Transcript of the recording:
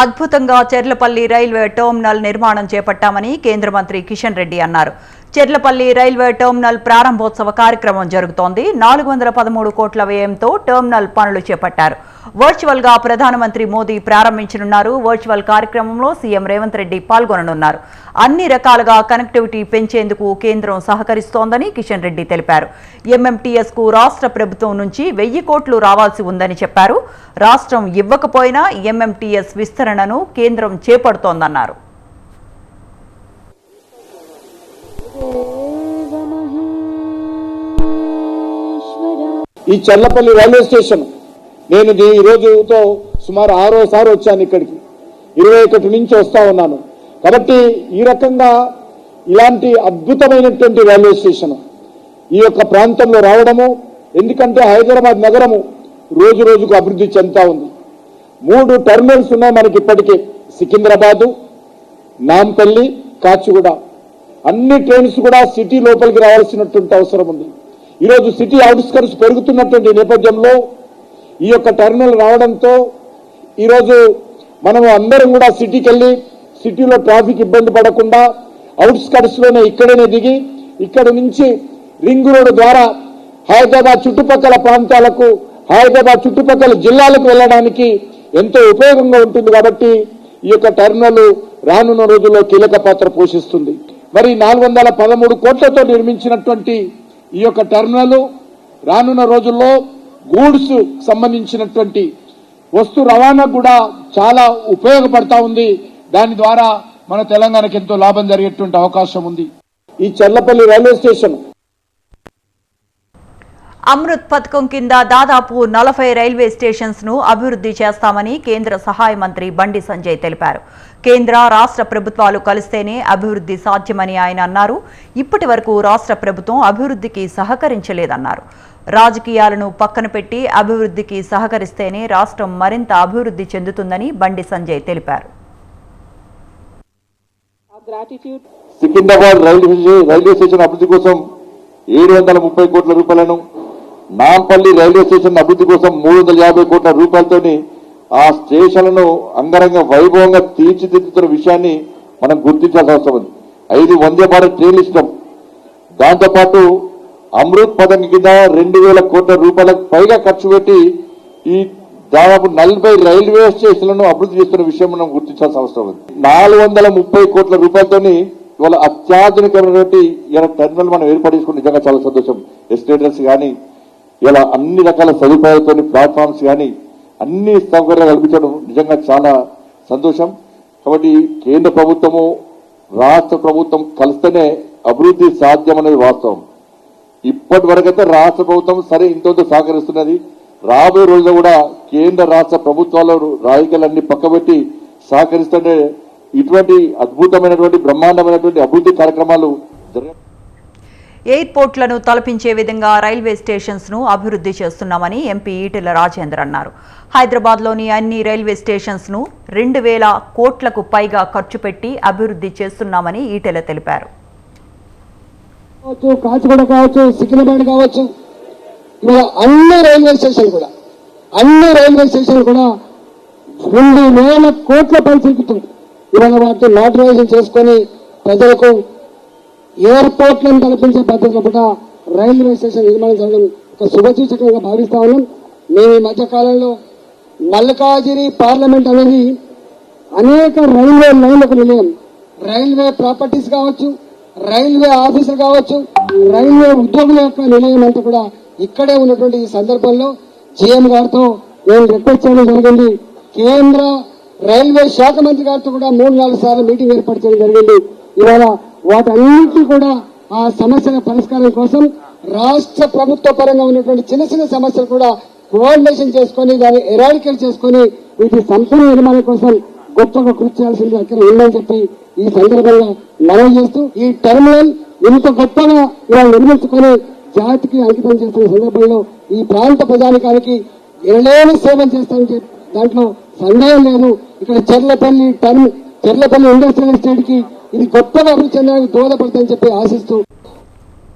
అద్భుతంగా Cherlapally railway terminal నిర్మాణం చేపట్టామని కేంద్ర మంత్రి కిషన్ రెడ్డి అన్నారు. చెర్లపల్లి రైల్వే టెర్మినల్ ప్రారంభోత్సవ కార్యక్రమం జరుగుతోంది. నాలుగు వందల పదమూడు కోట్ల వ్యయంతో టెర్మినల్ పనులు చేపట్టారు. వర్చువల్గా ప్రధానమంత్రి మోదీ ప్రారంభించనున్నారు. వర్చువల్ కార్యక్రమంలో సీఎం రేవంత్ రెడ్డి పాల్గొననున్నారు. అన్ని రకాలుగా కనెక్టివిటీ పెంచేందుకు కేంద్రం సహకరిస్తోందని కిషన్ రెడ్డి తెలిపారు. ఎంఎంటీఎస్కు రాష్ట్ర ప్రభుత్వం నుంచి వెయ్యి కోట్లు రావాల్సి ఉందని చెప్పారు. రాష్ట్రం ఇవ్వకపోయినా ఎంఎంటీఎస్ విస్తరణను కేంద్రం చేపడుతోందన్నారు. ఈ చల్లపల్లి రైల్వే స్టేషన్. నేను ఈ రోజుతో సుమారు ఆరోసారి వచ్చాను ఇక్కడికి. ఇరవై ఒకటి నుంచి వస్తూ ఉన్నాను. కాబట్టి ఈ రకంగా ఇలాంటి అద్భుతమైనటువంటి రైల్వే స్టేషన్. ఈ యొక్క ప్రాంతంలో రావడము ఎందుకంటే హైదరాబాద్ నగరము రోజు రోజుకు అభివృద్ధి చెందుతా ఉంది. మూడు టర్మినల్స్ ఉన్నాయి మనకి ఇప్పటికే. సికింద్రాబాదు నాంపల్లి కాచిగూడ. అన్ని ట్రైన్స్ కూడా సిటీ లోపలికి రావాల్సినటువంటి అవసరం ఉంది. ఈరోజు సిటీ అవుట్స్కర్స్ పెరుగుతున్నటువంటి నేపథ్యంలో ఈ యొక్క టెర్మినల్ రావడంతో ఈరోజు మనము అందరం కూడా సిటీకి వెళ్ళి సిటీలో ట్రాఫిక్ ఇబ్బంది పడకుండా అవుట్స్కర్ట్స్లోనే ఇక్కడనే దిగి ఇక్కడ నుంచి రింగ్ రోడ్ ద్వారా హైదరాబాద్ చుట్టుపక్కల ప్రాంతాలకు హైదరాబాద్ చుట్టుపక్కల జిల్లాలకు వెళ్ళడానికి ఎంతో ఉపయోగంగా ఉంటుంది కాబట్టి ఈ యొక్క టెర్మినల్ రానున్న రోజుల్లో కీలక పాత్ర పోషిస్తుంది. మరి నాలుగు వందల పదమూడు కోట్లతో నిర్మించినటువంటి ఈ యొక్క టర్మినల్ రానున్న రోజుల్లో గూడ్స్ సంబంధించినటువంటి వస్తు రవాణా కూడా చాలా ఉపయోగపడతా ఉంది. దాని ద్వారా మన తెలంగాణకి ఎంతో లాభం జరిగేటువంటి అవకాశం ఉంది. ఈ చల్లపల్లి రైల్వే స్టేషన్ అమృత్ పథకం కింద దాదాపు నలభై రైల్వే స్టేషన్స్ను అభివృద్ధి చేస్తామని కేంద్ర సహాయ మంత్రి బండి సంజయ్ తెలిపారు. కేంద్ర రాష్ట్ర ప్రభుత్వాలు కలిస్తేనే అభివృద్ధి సాధ్యమని ఆయన అన్నారు. ఇప్పటి వరకు రాష్ట్ర ప్రభుత్వం అభివృద్ధికి సహకరించలేదన్నారు. రాజకీయాలను పక్కన పెట్టి అభివృద్ధికి సహకరిస్తేనే రాష్ట్రం మరింత అభివృద్ధి చెందుతుందని బండి సంజయ్ తెలిపారు. Secunderabad railway station- railway station అభివృద్ధి కోసం ఏడు వందల ముప్పై కోట్ల రూపాయలను నాంపల్లి రైల్వే స్టేషన్ అభివృద్ధి కోసం మూడు వందల యాభై కోట్ల రూపాయలతోని ఆ స్టేషన్లను అంగరంగ వైభవంగా తీర్చిదిద్దుతున్న విషయాన్ని మనం గుర్తించాల్సిన అవసరం ఉంది. ఐదు వందే భారత్ ట్రైన్లు ఇష్టం దాంతోపాటు అమృత్ పథకం కింద రెండు వేల కోట్ల రూపాయలకు పైగా ఖర్చు పెట్టి ఈ దాదాపు నలభై రైల్వే స్టేషన్లను అభివృద్ధి చేస్తున్న విషయం మనం గుర్తించాల్సిన అవసరం ఉంది. నాలుగు వందల ముప్పై కోట్ల రూపాయలతోని ఇవాళ అత్యాధునికమైనటువంటి ఇలా టెర్మినల్ మనం ఏర్పాటు చేసుకుని నిజంగా చాలా సంతోషం. ఎస్టేటర్స్ కానీ ఇలా అన్ని రకాల సదుపాయాలతో ప్లాట్ఫామ్స్ కానీ అన్ని సౌకర్యాలు కల్పించడం నిజంగా చాలా సంతోషం. కాబట్టి కేంద్ర ప్రభుత్వము రాష్ట్ర ప్రభుత్వం కలిస్తేనే అభివృద్ధి సాధ్యం అనేది వాస్తవం. ఇప్పటి వరకైతే రాష్ట్ర ప్రభుత్వం సరే ఇంతో సహకరిస్తున్నది. రాబోయే రోజుల్లో కూడా కేంద్ర రాష్ట్ర ప్రభుత్వాలు రాయికలన్నీ పక్కబెట్టి సహకరిస్తుంటే ఇటువంటి అద్భుతమైనటువంటి బ్రహ్మాండమైనటువంటి అభివృద్ధి కార్యక్రమాలు జరగ ఎయిర్పోర్ట్లను తలపించే విధంగా రైల్వే స్టేషన్స్ను అభివృద్ధి చేస్తున్నామని ఎంపీ ఈటెల రాజేందర్ అన్నారు. హైదరాబాద్లోని అన్ని రైల్వే స్టేషన్స్ను రెండు వేల కోట్లకు పైగా ఖర్చు పెట్టి అభివృద్ధి చేస్తున్నామని ఈటెల తెలిపారు. కాచిగూడ కావచ్చు సికింద్రాబాద్ కావచ్చు అన్ని రైల్వే స్టేషన్ కూడా అన్ని రైల్వే స్టేషన్ కూడా రెండు వేల కోట్ల పైసలు ఇవాళ వాటిని మోటరైజేషన్ చేసుకొని ప్రజలకు ఎయిర్పోర్ట్లను కల్పించే పద్ధతిలో కూడా రైల్వే స్టేషన్ నిర్మాణం చేయడం ఒక శుభసూచకంగా భావిస్తా ఉన్నాం. మేము ఈ మధ్య కాలంలో మల్కాజిరి పార్లమెంట్ అనేది అనేక రైల్వే లైన్లకు నిలయం. రైల్వే ప్రాపర్టీస్ కావచ్చు రైల్వే ఆఫీసులు కావచ్చు రైల్వే ఉద్యోగుల యొక్క నిలయం అంతా కూడా ఇక్కడే ఉన్నటువంటి ఈ సందర్భంలో జీఎం గారితో నేను రిక్వెస్ట్ చేయడం జరిగింది. కేంద్ర రైల్వే శాఖ మంత్రి గారితో కూడా మూడు నాలుగు సార్లు మీటింగ్ ఏర్పాటు చేయడం జరిగింది. ఇవాళ వాటన్నింటి కూడా ఆ సమస్యల పరిష్కారం కోసం రాష్ట్ర ప్రభుత్వ పరంగా ఉన్నటువంటి చిన్న చిన్న సమస్యలు కూడా కోఆర్డినేషన్ చేసుకొని దాన్ని ఎరాడికేట్ చేసుకొని వీటి సంపూర్ణ నిర్మాణం కోసం గొప్పగా కృషి చేయాల్సింది అక్కడ ఉందని చెప్పి ఈ సందర్భంగా మనవి చేస్తూ ఈ టెర్మినల్ ఇంత గొప్పగా ఇలా నిర్మించుకొని జాతికి అంకితం చేస్తున్న సందర్భంలో ఈ ప్రాంత ప్రజానికానికి ఎనలేని సేవలు చేస్తామని చెప్పి దాంట్లో సందేహం లేదు. ఇక్కడ చెర్లపల్లి టర్మ్ చెర్లపల్లి ఇండస్ట్రియల్ ఎస్టేట్కి ఇది గొప్ప అభివృద్ధి చెందడానికి దోహదపడతాయని చెప్పి ఆశిస్తూ